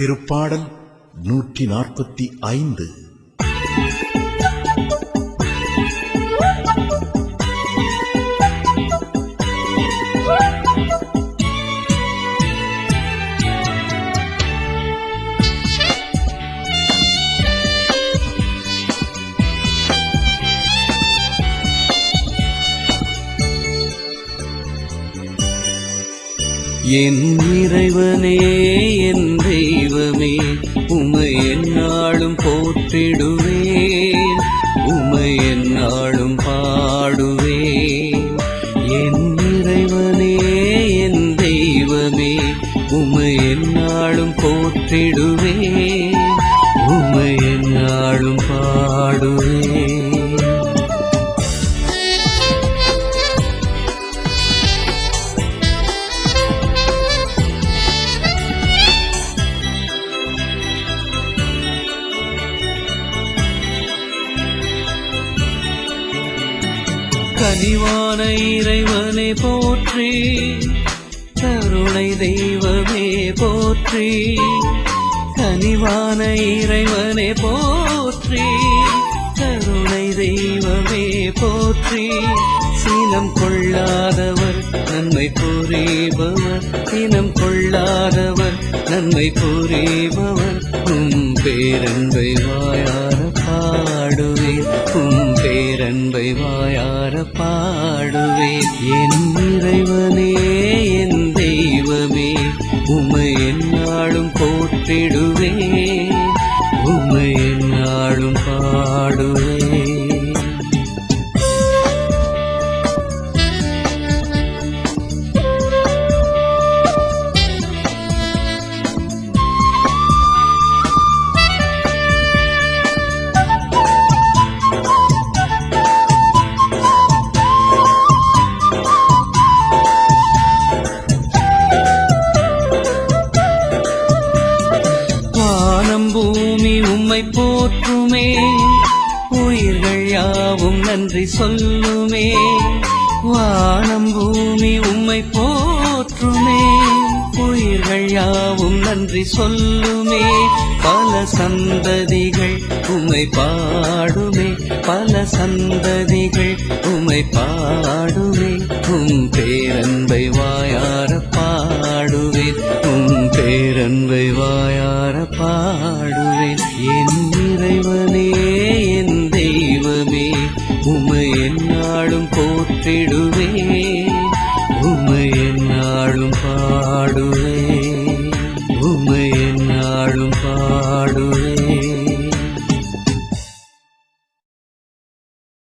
திருப்பாடல் நூற்றி நாற்பத்தி ஐந்து. என் இறைவனே என் தெய்வமே உமை என்னாலும் போற்றிடுவேன். உமை என்னாலும் பாடுவேன். என் இறைவனே என் தெய்வமே உமை என்னாலும் போற்றிடுவேன். கனிவான இறைவனை போற்றி கருணை தெய்வமே போற்றி கனிவான இறைவனை போற்றி கருணை தெய்வமே போற்றி. சீனம் கொள்ளாதவர் நன்மை புரிபவர் சீனம் கொள்ளாதவர் நன்மை புரிபவர் உம் பேரன்பை வாயார வாயார பாடுவேன் என் இறைவனே என் தெய்வமே உமை என்னாலும் போற்றிடுவேன் பூமி உம்மை போற்றுமே. உயிர்கள் யாவும் நன்றி சொல்லுமே. வானம் பூமி உம்மை போற்றுமே. உயிர்கள் யாவும் நன்றி சொல்லுமே. பல சந்ததிகள் உம்மை பாடுமே. பல சந்ததிகள் உம்மை பாடுமே. உம் பேரன்பை வாயார உன் பேரன்பை வாயார பாடுவேன். என் இறைவனே என் தெய்வமே உமை என்னாலும் போற்றிடுவேன். உமை என்னாலும் பாடுவேன். உமை என்னாலும் பாடுவேன்.